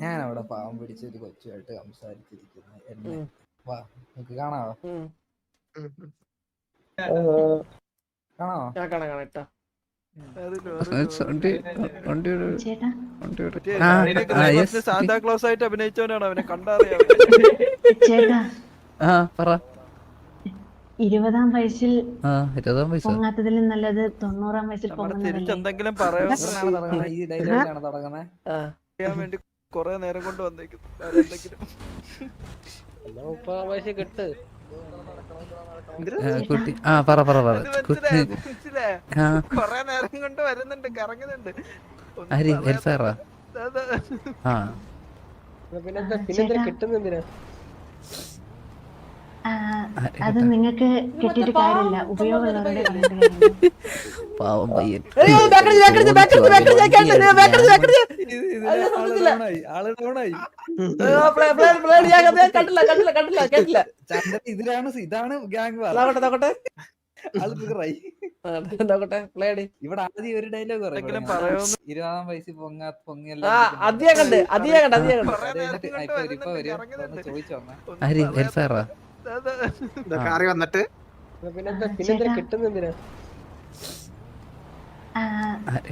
ഞാൻ അവിടെ പാവം പിടിച്ച ഒരു കൊച്ചുമായിട്ട് സംസാരിച്ചിരിക്കുന്നു. എന്നെ. വാ നമുക്ക് കാണാവോ. കാണാവോ? ഞാൻ കാണാം കാണാം ഇട്ടാ. വണ്ടി വണ്ടിയുടെ ചേട്ടാ വണ്ടിയുടെ മറ്റേ ആ, അതിലെ ആ, സാന്താ ക്ലോസ് ആയിട്ട് അഭിനയിച്ചവനാണ് അവനെ കണ്ടറിയാം ആ പറ. ഇരുപതാം വയസ്സിൽ ആ ഇരുപതാം പൈസ പൊങ്ങാത്തതിലും നല്ലത് തൊണ്ണൂറാം വയസ്സിൽ തിരിച്ചെന്തെങ്കിലും പറയാൻ വേണ്ടി കൊറേ നേരം കൊണ്ട് വന്നേക്കുന്നു. കിട്ട് കുട്ടി ആ പറ പറ പറ. കൊറേ നേരം കൊണ്ട് വരുന്നുണ്ട് കറങ്ങുന്നുണ്ട്. ആര്? പറയാതെ- ആ. ചേട്ടാ. കിട്ടുന്നെന്തിനാ? അത് നിങ്ങൾക്ക് കിട്ടിയിട്ട് കാര്യമില്ല. ഉപയോഗമുള്ളവരുടെ പാവം പയ്യൻ. ഇതിലാണ് ഇതാണ് ഗ്യാങ് നോക്കട്ടെ. ഇവിടെ ആദ്യം ഒരു ഡയലോഗ് ഇരുപതാം വയസ്സിൽ പൊങ്ങാ പൊങ്ങിയല്ല ആ കൊറേ വന്നിട്ട്.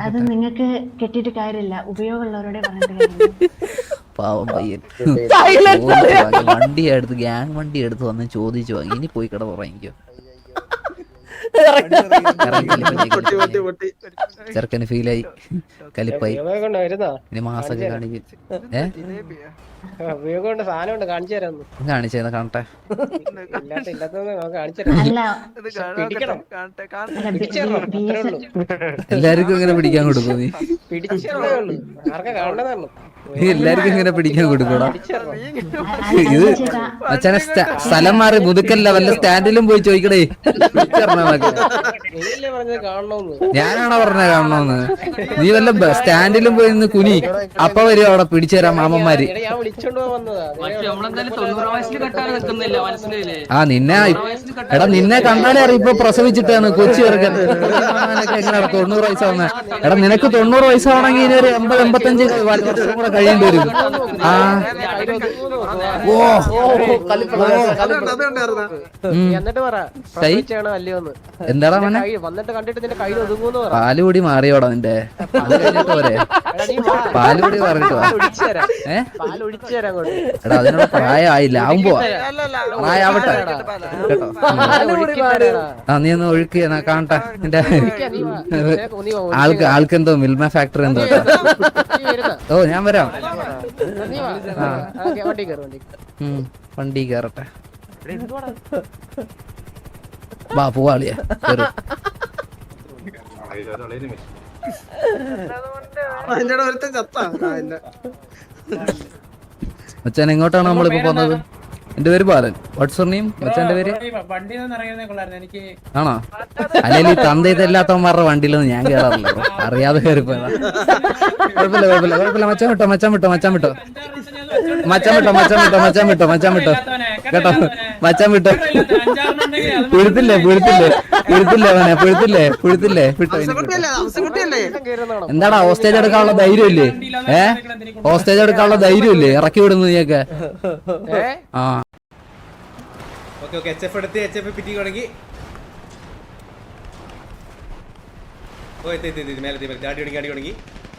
അത് നിങ്ങക്ക് കെട്ടിട്ട് കാര്യമില്ല. ഉപയോഗമുള്ളവരോടെ പറഞ്ഞിട്ട് പാവം പയ്യൻ. വണ്ടി എടുത്ത് ഗ്യാങ് വണ്ടി എടുത്ത് വന്ന് ചോദിച്ചു ഇനി പോയി കിടന്ന് പൊട്ടി ചെറുക്കന് ഫീലായി കലിപ്പായി ഇനി മാസൊക്കെ കാണിക്കും. കാണിച്ചു തരാം കാണിച്ചേന്ന് കാണട്ടെ. എല്ലാവർക്കും ഇങ്ങനെ പിടിക്കാൻ കൊടുക്കും നീ? നീ എല്ലാവർക്കും ഇങ്ങനെ പിടിക്കാൻ കൊടുക്കണോ ഇത് അച്ഛനെ സ്ഥലം മാറി മുതുക്കല്ല വല്ല സ്റ്റാൻഡിലും പോയി ചോദിക്കണേ. ഞാനാണോ പറഞ്ഞ കാണണോന്ന്? നീ വല്ല സ്റ്റാൻഡിലും പോയി നിന്ന് കുനി. അപ്പൊ വരും അവിടെ പിടിച്ചു തരാം മാമന്മാര്. ആ നിന്നെ എടാ നിന്നെ കണ്ടാലേ അറിയാം. ഇപ്പൊ പ്രസവിച്ചിട്ടാണ് കൊച്ചു ചെറുക്കൻ. എങ്ങനെയാണ് തൊണ്ണൂറ് വയസ്സാവുന്ന. എടാ നിനക്ക് തൊണ്ണൂറ് വയസ്സാവണമെങ്കിൽ ഇനി ഒരു എൺപത് എൺപത്തഞ്ച് വർഷം കൂടെ കഴിയേണ്ടി വരും. ആ. ഓ. എന്നിട്ട് പറ പ്രസവിച്ചാണോ അല്ലയോന്ന്? എന്താടാ മോനെ? വന്നിട്ട് കണ്ടിട്ട് നിന്റെ കയ്യിൽ ഒതുങ്ങൂന്ന് പറ. പാലുകൂടി മാറിയോടാ നിന്റെ. അത് കഴിഞ്ഞിട്ട് പോരെ. പാലുപൊടി പറഞ്ഞിട്ട് വാ. ഏ? തരാം അങ്ങോട്ട്. എടാ അതിനുള്ള പ്രായമായില്ല. ആവുമ്പോ പ്രായാവട്ടെ. കേട്ടോ. ആ നീ ഒന്ന് ഒഴുക്ക്. ഞാൻ കാണട്ടെ. നിന്റെ ആൾക്ക് ആൾക്ക് എന്തോ മിൽമ ഫാക്ടറി എന്തോ ഓ ഞാൻ വരാം. വണ്ടി കയറട്ടെ. വാ പോവാളിയാ മച്ചാൻ എങ്ങോട്ടാണ് നമ്മളിപ്പോ പോകുന്നത് എന്റെ പേര് ബാലൻ. വാട്സ് നെയിം മച്ചാന്റെ പേര്? ആണോ? അല്ലെങ്കിൽ ഈ തന്ത ഇതല്ലാത്തവന്മാരുടെ വണ്ടിയിലൊന്നും ഞാൻ കേറാറില്ല. അറിയാതെ കയറിപ്പോയതാ കുഴപ്പമില്ല കുഴപ്പമില്ല കുഴപ്പമില്ല. മച്ചാൻ വിട്ടോ മച്ചാൻ വിട്ടോ മച്ചാൻ വിട്ടോ. മച്ചാൻ വിട്ടോ മച്ചാൻ വിട്ടോ മച്ചാൻ വിട്ടോ മച്ചാൻ വിട്ടോ. കേട്ടോ? മച്ചാൻ വിട്ടോ. പുഴുത്തില്ലേ പുഴുത്തില്ലേ? പുഴുത്തില്ലേ അവനെ പുഴുത്തില്ലേ പുഴുത്തില്ലേ? വിട്ടോ എന്താടാ ഹോസ്റ്റേജ് എടുക്കാനുള്ള ധൈര്യമില്ലേ? ഏ? ഹോസ്റ്റേജ് എടുക്കാനുള്ള ധൈര്യമില്ലേ? ഇറക്കി വിടുന്നു നീയൊക്കെ. ആ. ഓക്കെ ഓക്കെ എച്ച് എഫ് എടുത്ത് എച്ച് എഫ് പിറ്റി തുടങ്ങി. ഓ എത്തി എത്തി മേലെ. അടി തുടങ്ങി അടി തുടങ്ങി.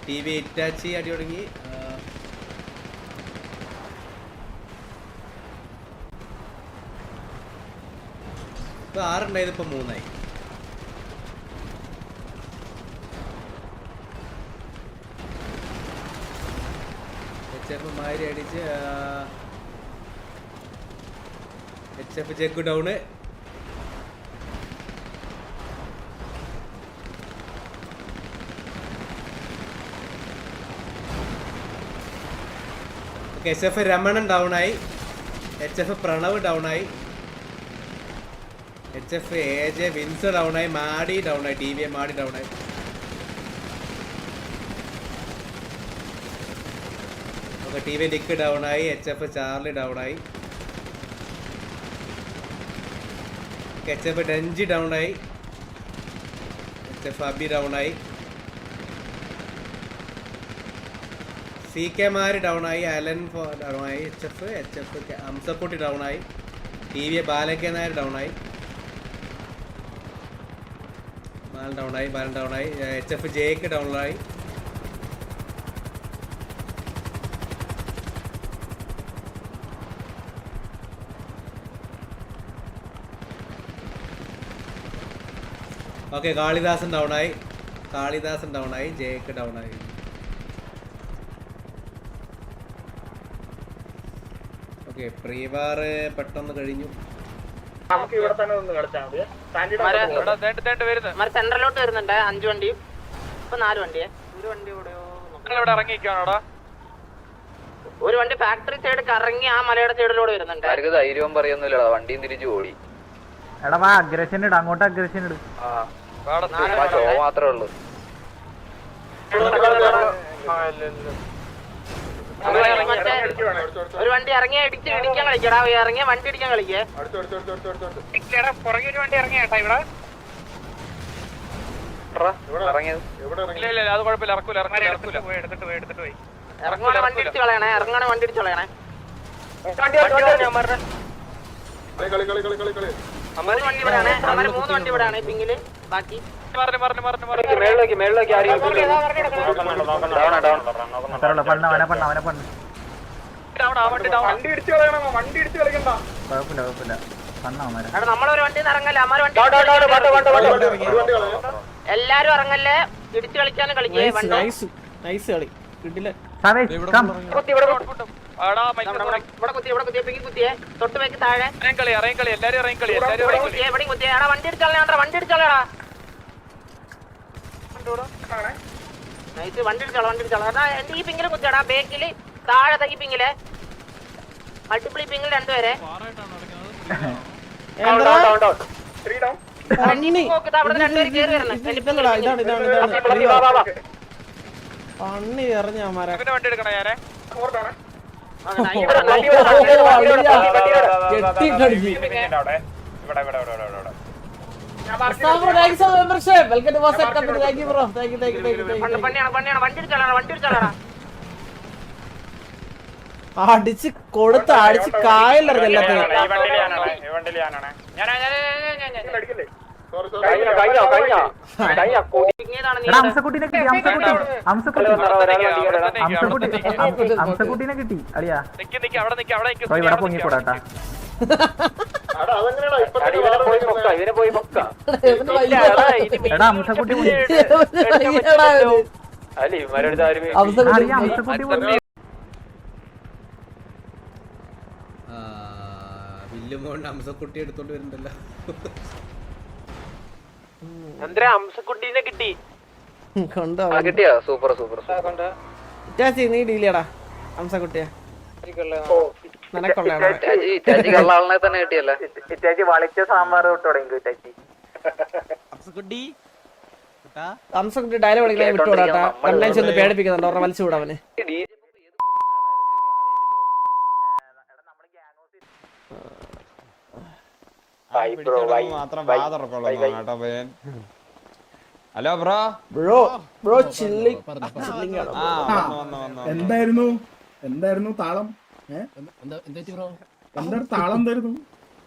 ടി വി ഇറ്റാച്ചി അടി തുടങ്ങി. ആ. ഇപ്പൊ ആറുണ്ടായത് ഇപ്പൊ മൂന്നായി. എഫ് മാരി അടിച്ച് H F check down H F Ramanan down ആയി. എച്ച് എഫ് പ്രണവ് ഡൗൺ ആയി. H F A J Vince down ആയി. മാഡി ഡൗൺ ആയി. T V A Maddy down ആയി. ടി വി ഡിക്ക് ആയി. എച്ച് എഫ് ചാർലി ഡൗൺ ആയി എച്ച് ഡെഞ്ചി ആയി. എഫ് ഡൗൺ ആയി. സി കെ ഡൗൺ ആയി. അലൻ ഡൗൺ ആയി. എച്ച് എഫ് എച്ച് എഫ് അംസപ്പൊട്ടി ഡൗൺ ആയി. ടി വി ബാലകെ നായർ ആയി. ബാലൻ ഡൗൺ ആയി ബാലൻ ഡൗൺ ആയി. H F down okay Kalidasan down ആയി. കാളിദാസൻ ഡൗൺ ആയി. ജയക്ക് ഡൗൺ ആയി. ഓക്കെ പ്രീവാറ് പെട്ടെന്ന് കഴിഞ്ഞു. സെന്ററിലോട്ട് വരുന്നുണ്ട്. അഞ്ചു വണ്ടി ഇപ്പൊ നാല് വണ്ടിയെ. ഒരു വണ്ടി ഒരു വണ്ടി ഫാക്ടറി സൈഡ് കറങ്ങി ആ മലയുടെ സൈഡിലൂടെ വരുന്നുണ്ട്. ധൈര്യവും പറയുന്നില്ലടാ വണ്ടിയും തിരിച്ചു ഓടി. എടാ വാ അഗ്രഷൻ ഇട്. അങ്ങോട്ട് അഗ്രഷൻ ഇട്. ഷോ മാത്രമേ ഉള്ളൂ. ഒരു വണ്ടി ഇറങ്ങി അടിച്ച് ഇടിക്കാൻ കളിക്കടാ ഇറങ്ങിയ വണ്ടി ഇടിക്കാൻ കളിക്കേ. പുറകെ ഒരു വണ്ടി ഇറങ്ങിയ കേട്ടാ ഇവിടെ. ഇറങ്ങുവാണെ വണ്ടി ഇടിച്ച് കളയണേ. ഇറങ്ങാണെ വണ്ടി ഇടിച്ച് കളയണേ. മൂന്ന് വണ്ടി ഇവിടെയാണ് അവർ മൂന്ന് വണ്ടി ആണ്. പിങ്ങിൽ ബാക്കി പണ്ണ അവനെ പണ്ണ അവനെ പണ്ണ. കുഴപ്പമില്ല കുഴപ്പമില്ല. പണ്ണ അവന്മാരെ. എടാ നമ്മളൊരു വണ്ടി ഇറങ്ങല്ലേ? അമ്മാര് വണ്ടി എല്ലാരും ഇറങ്ങല്ലേ? ഇടിച്ച് കളിക്കാനും കളിക്കേ. വണ്ടി. നൈസ് കളി. താഴെ ഇവിടെ കുത്തിയെ. ഇവിടെ കുത്തിയെ എടാ വണ്ടി ഇടിച്ചോളാ വണ്ടി ഇടിച്ചോളാ നൈസ് വണ്ടി ഇടിച്ചോളാം വണ്ടി ഇടിച്ചോളാം എന്റെ ഈ പിങ്കിൽ കുത്തിയടാ ബേക്കിൽ താഴെ തക്കി പിങ്കിൽ. മൾട്ടിപ്പിൾ പിങ്കിൽ രണ്ടുപേരെ. പണ്ണി എറിഞ്ഞാ പണ്ണിയാണ് വണ്ടി എടുക്കണേ ഇടിച്ചോളാ അടിച്ച് കൊടുത്ത് അടിച്ച് കായലറിഞ്ഞ അംസക്കുട്ടീനെ കിട്ടി അംസക്കുട്ടി അംസക്കുട്ടി അംസക്കുട്ടി അംസക്കുട്ടീനെ. കിട്ടി അളിയാ. ഓ, ഇവിടെ പൊങ്ങിക്കൂടാട്ടാ എടാ അംസക്കുട്ടി പൊങ്ങി. അറിയാം അംസക്കുട്ടി പൊങ്ങി. ആ, വില്ലുമോൻ അംസക്കുട്ടി എടുത്തോണ്ട് വരുന്നുണ്ടല്ലോ. കിട്ടിയോ? സൂപ്പർ സൂപ്പർ ഇറ്റാച്ചി നീ ഡീലിയടാ ഹംസക്കുട്ടിയെ തന്നെ കിട്ടിയല്ലേ? ഹംസക്കുട്ടി ഡയലോഗ് വിട്ടുകൂടാട്ടാ കംപ്ലൈൻസ് ഒന്ന് പേടിപ്പിക്കുന്നുണ്ട് വലിച്ചു വിടാ hello bro. Bro bro chilling. എന്തായിരുന്നു? എന്തായിരുന്നു താളം? എന്താ താളം എന്തായിരുന്നു?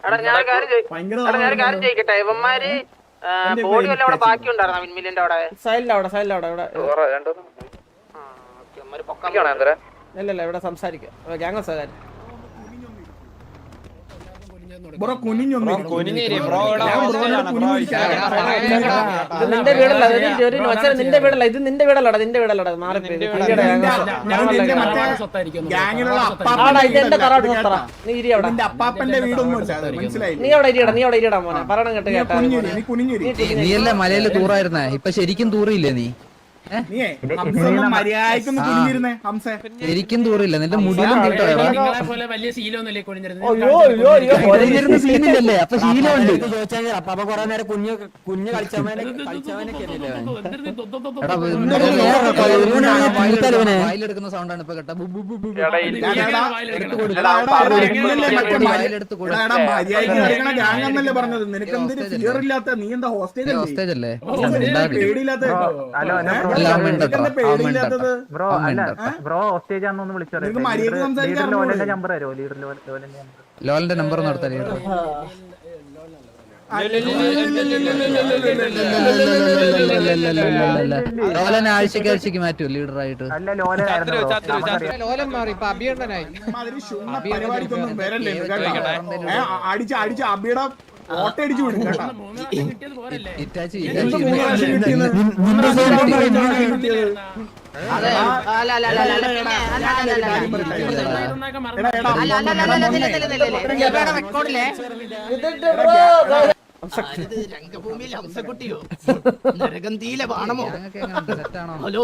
എടാ ഞാൻ കാര്യം ചോദി- എടാ ഞാൻ കാര്യം താളമായിരുന്നു. ചോദിക്കട്ടെ ഇവന്മാര് ബോഡി വല്ല അവിടെ ബാക്കി ഉണ്ടായിരുന്ന വിൻമില്ലിന്റെ അവിടെ. സൈഡിൽ അവിടെ സൈഡിൽ അവിടെ ഇവിടെ. ഇല്ല ഇവിടെ സംസാരിക്കാം. ഗ്യാങ് സാർ ബ്രോ കുനിഞ്ഞൊന്ന് ഇരി. കുനിഞ്ഞിരി, ബ്രോ ഇവിടെ ഞാൻ ബ്രോനോട് ഹോസ്റ്റലാണ്, ബ്രോ കുനിഞ്ഞിരിക്കാൻ ഇത് നിന്റെ വീടല്ല ഇത് നിന്റെ വീടല്ല ഇത് നിന്റെ വീടല്ലടാ നിന്റെ വീടല്ലടാ മാറി പോയി. ഇത് പുള്ളിയുടെ gang ഞാൻ- house ആ. ഞാൻ ഞങ്ങളുടെ നിന്റെ gang മറ്റേ house ആ. ഗ്യാങ്ങിലുള്ള ആടാ അപ്പാപ്പന്റെ ഇത് എന്റെ വീടല്ല, തറവാട്ട് കേട്ടാ. നീ ഇരി അവിടെ. അല്ല നീ അവിടെ ഇരിയടാ നീ അവിടെ ഇരിയടാ മോനെ. പറയണം കേട്ട് നീ കേട്ടാ. നീ നീയല്ലേ മലയിൽ തൂറായിരുന്നേ ഇപ്പൊ ശരിക്കും തൂറിയില്ലേ നീ? നീയേ ഹംസൊന്നും ഒന്ന് മര്യാദക്കൊന്ന് കുനിഞ്ഞിരുന്നേ ഹംസേ ശരിക്കും തോറില്ല നിന്റെ മുടിയിലും നിങ്ങളെ പോലെ വലിയ ശീലമൊന്നുമില്ലേ സീനില്ലല്ലേ അപ്പൊ ശീലമുണ്ട് അപ്പൊ കൊറേ നേരം കുഞ്ഞു കുഞ്ഞു കളിച്ചവനെ എടാ. വായിലെടുക്കുന്ന സൗണ്ടാണ് ഇപ്പൊ കേട്ടോ. എടാ, വായിലെടുത്ത് കൊടു. കളിക്കണ ഗ്യാങ് എന്നല്ലേ പറഞ്ഞത് നിനക്ക് എന്തിന് ഹോസ്റ്റേജ് ഫിയർ ഇല്ലാത്ത നീ എന്താ ഹോസ്റ്റേജ് ഹോസ്റ്റേജ് അല്ലേ പേടിയില്ലാത്ത മിണ്ടട്ടോ ബ്രോ ഹോസ്റ്റേജ് ആണെന്ന് വിളിച്ചോ നിനക്ക് മര്യാദയ്ക്ക് സംസാരിക്കാൻ അറിഞ്ഞൂടെ? നമ്പർ തരുമോ ലീഡർ ലോലന്റെ നമ്പർ ലോലിന്റെ നമ്പർ നടത്താൻ ലോലനെ ആഴ്ചക്ക് ആഴ്ചക്ക് മാറ്റൂ ലീഡർ ആയിട്ട് ലോലൻ മാറി ഇപ്പൊ അഭിയണ്ണനായി ഇമ്മാതിരി ശുണ്ണ പരിപാടിക്കൊന്നും വരല്ലേ ഇത് കേട്ടോ ഏ, അ- അടിച്ച് അടിച്ച് അബിയുടെ രംഗഭൂമിയിൽ ഹംസക്കുട്ടിയോ നരകന്തീല ബാണമോ ഹലോ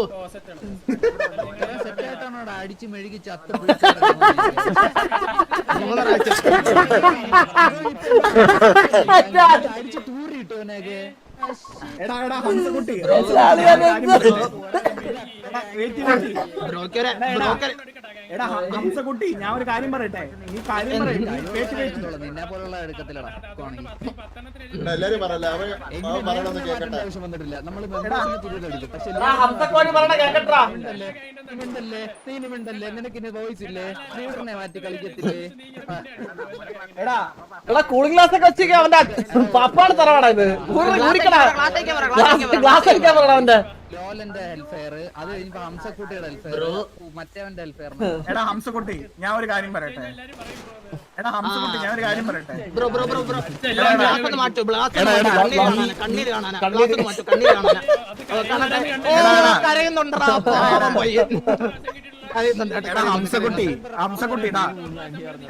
സെറ്റായിട്ടാണോ അടിച്ചു മെഴുകി ചത്ത് അടിച്ച് തൂറിയിട്ടോനൊക്കെ എടാ എടാ ഹംസക്കുട്ടി എടാ ഹ- ഞാൻ ഒരു കാര്യം പറയട്ടെ? നീ കാര്യം പറയട്ടെ നിനക്ക് ഇനി വോയിസ് ഇല്ലേ? ലീഡറിനെ മാറ്റി കളിക്കത്തില്ലേ? എടാ എടാ കൂളിംഗ് ഗ്ലാസ് ഒക്കെ വെച്ചിരിക്കുക അവന്റെ പപ്പാണ് തറവാടാ ഇത്. ഗ്ലാസ് അടിക്കാൻ പറയടാ അവന്റെ ലോലന്റെ ഹെൽഫെയർ അത് കഴിഞ്ഞപ്പോ ഹംസക്കുട്ടിയുടെ ഹെൽഫെയർ മറ്റേവന്റെ ഹെൽഫെയർ എടാ ഹംസക്കുട്ടി ഞാൻ ഒരു കാര്യം പറയട്ടെ? എടാ ഹംസക്കുട്ടി ഞാൻ ഒരു കാര്യം പറയട്ടെ? Bro bro bro bro. മാറ്റൂ കണ്ണീര് കാണാനാ കണ്ണീര് കാണാനാ. കരയുന്നുണ്ടടാ. കരയുന്നുണ്ട് എടാ ഹംസക്കുട്ടി ഹംസക്കുട്ടി എടാ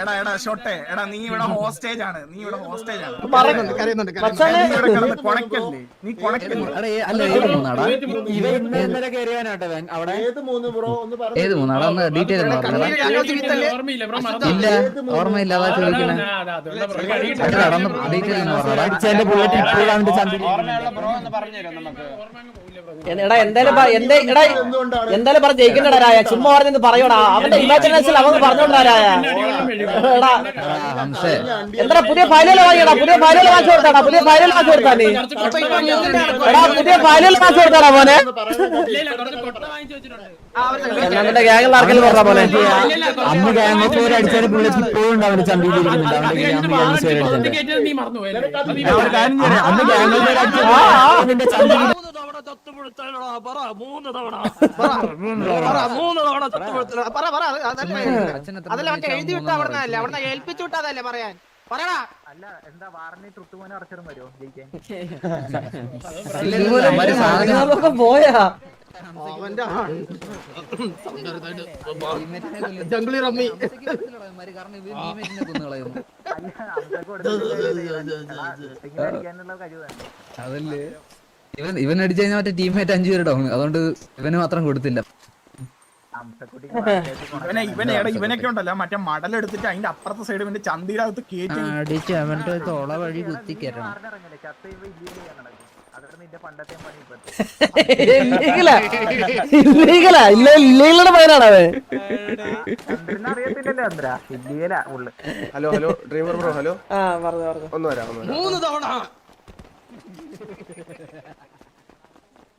എടാ എടാ ഷോട്ടെ എടാ നീ ഇവിടെ ഹോസ്റ്റേജ് ആണ് നീ ഇവിടെ ഹോസ്റ്റേജ് ആണ് കരയുന്നുണ്ട് കരയുന്നുണ്ട് നീ മച്ചാനെ ഇവിടെ കിടന്ന് കൊണക്കല്ലേ നീ കൊണക്കല്ലേ അല്ല ഏത് മൂന്നാടാ ഏത് മൂന്ന് ബ്രോ ഒന്ന് പറഞ്ഞു ഡീറ്റെയിൽ പറഞ്ഞാ ഇല്ല ഓർമ്മയില്ല അതാ ചോദിക്കണേ എടാ, പറഞ്ഞാ എന്തായാലും പറ- എന്തായാലും പറഞ്ഞ ജയിക്കണ്ടടാ രായ ചുമ്മാ പറഞ്ഞത് പറയോടാ? അവന്റെ ഇമാജിനേഷൻ അവൻ പറഞ്ഞോണ്ടാ രായ എടാ. എന്താ പുതിയ ഫയലുകൾ വാങ്ങിയടാ? പുതിയ ഫയലുകൾ വാങ്ങിച്ചു കൊടുത്താടാ? പുതിയ ഫയലുകൾ വാങ്ങിച്ചു കൊടുത്താ നീ? എടാ പുതിയ ഫയലുകൾ വാങ്ങിച്ചു കൊടുത്താടാ മോനെ? ഞങ്ങളുടെ എന്നാ ഗ്യാങ്ങിൽ ആർക്കെങ്കിലും പറഞ്ഞ മോനെ? അന്ന് ഗ്യാങ് പുള്ളിക്ക് ഇപ്പോഴും അവന്റെ ഗ്യാങ് ചമ്പി പറ മൂന്ന് തവണ. തൊട്ടുപുഴുത്തല. പറ പറ. അത് അതല്ലേ? അച്ഛൻ അതല്ല മറ്റേ എഴുതി വിട്ട അവിടെ അല്ലേ അവിടെ ഏൽപ്പിച്ചു വിട്ടതല്ലേ പറയാൻ? പറയടാ അല്ല എന്താ വരുമോ ജയിക്കാൻ? പോയാ. ജംഗിളി റമ്മി. അതല്ലേ? ഇവൻ ഇവൻ അടിച്ചു കഴിഞ്ഞാൽ മറ്റേ ടീമേറ്റ് അഞ്ചു പേര് ഡൗൺ അതുകൊണ്ട് ഇവന് മാത്രം കൊടുത്തില്ല. ഇവനെ ഇവനെ എടാ ഇവനൊക്കെ ഉണ്ടല്ലോ. മറ്റേ മടലെടുത്തിട്ട് അതിന്റെ അപ്പുറത്തെ സൈഡ് ഇവന്റെ ചന്തിരകത്ത് കേറ്റി അടിച്ച് അവന്റെ തോള വഴി കുത്തി കയറണം അവൻ. Hello hello driver bro hello. ഒന്ന് വരാം. മൂന്ന് തവണ.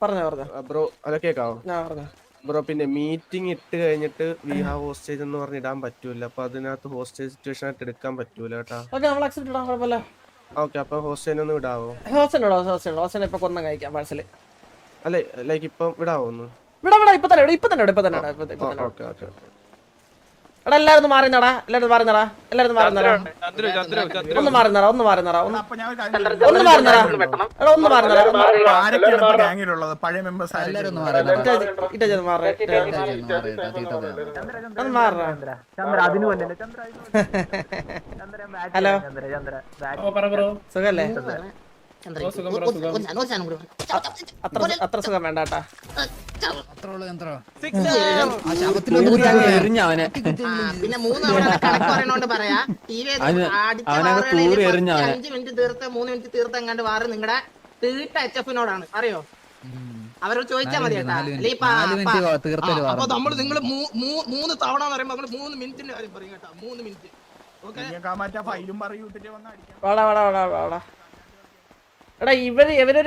പറഞ്ഞോ പറഞ്ഞോ. ബ്രോ അല്ല കേക്കാവോ? ഞാൻ പറഞ്ഞു. ബ്രോ പിന്നെ മീറ്റിംഗ് ഇട്ട് കഴിഞ്ഞിട്ട് വി ഹാവ് ഹോസ്റ്റേജ് എന്ന് പറഞ്ഞ് ഇടാൻ പറ്റൂല. അപ്പൊ അതിനകത്ത് ഹോസ്റ്റേജ് സിറ്റുവേഷൻ ആയിട്ട് എടുക്കാൻ പറ്റൂല കേട്ടാ. ഓക്കെ നമ്മൾ അക്സെപ്റ്റ് ഇടാം കുഴപ്പമില്ല. ഓക്കെ അപ്പൊ ഹോസ്റ്റേജ് ഒന്ന് വിടാവോ ഹോസ്റ്റേജ് ഇടോ ഹോസ്റ്റൽ ഇടോ. ഹോസ്റ്റൽ ഇപ്പൊ കൊന്നം കഴിക്കാം പാഴ്സൽ അല്ലെ ലൈക്ക് ഇപ്പം വിടാവോ ഒന്ന്? വിടാ വിടാ ഇപ്പൊ തന്നെ ഇപ്പൊ തന്നെ ഇപ്പൊ തന്നെ ഇപ്പൊ- ഓക്കെ ഓക്കെ. എടാ എല്ലാരും ഒന്ന് മാറി നടാ എല്ലാരും മാറി നടാ എല്ലാരും മാറി നടാ ഒന്ന് മാറി നടാ ഒന്ന് മാറി നടാ ഒന്ന് ഒന്ന് മാറി നടാ എടാ ഒന്ന് മാറി നടാ ഒന്ന് അപ്പൊ ആരൊക്കെയാണ് ഇപ്പൊ ഗ്യാങ്ങിലുള്ളത് പഴയ മെമ്പേഴ്സ് എല്ലാരും ഒന്ന് ആരൊക്കെ മാറി ഇട്ട ചെയ്ത് മാറി ഒന്ന് മാറടാ ചന്ദ്ര അതിന് ചന്ദ്ര അതിന് കൊല്ലല്ലേ. ചന്ദ്ര ബാറ്റ് ഹലോ ചന്ദ്ര ചന്ദ്ര ഓ പറ ബ്രോ സുഖല്ലേ അത്ര സുഖം വേണ്ട കേട്ടാ പിന്നെ മൂന്ന് തവണ കണക്ക് പറയണോണ്ട് പറയാ. T V. അഞ്ച് മിനിറ്റ് തീർത്ത് മൂന്ന് മിനിറ്റ് തീർത്ത് എങ്ങാണ്ട് വാറ് നിങ്ങളുടെ തീട്ട എച്ച് എഫിനോടാണ് അറിയോ? അവരോട് മതി കേട്ടാ. അപ്പൊ നമ്മൾ നിങ്ങൾ മൂന്ന് തവണ എന്ന് പറയുമ്പോ നമ്മൾ മൂന്ന് മിനിറ്റിന്റെ കാര്യം പറയും കേട്ടാ. മൂന്ന് മിനിറ്റ്. ഓക്കെ? മറ്റേ ഫൈലും പറയൂട്ടിട്ട് വന്ന് അടിക്കാം വാടാ വാടാ വാടാ വാടാ. എടാ ഇവർ ഇവരൊരു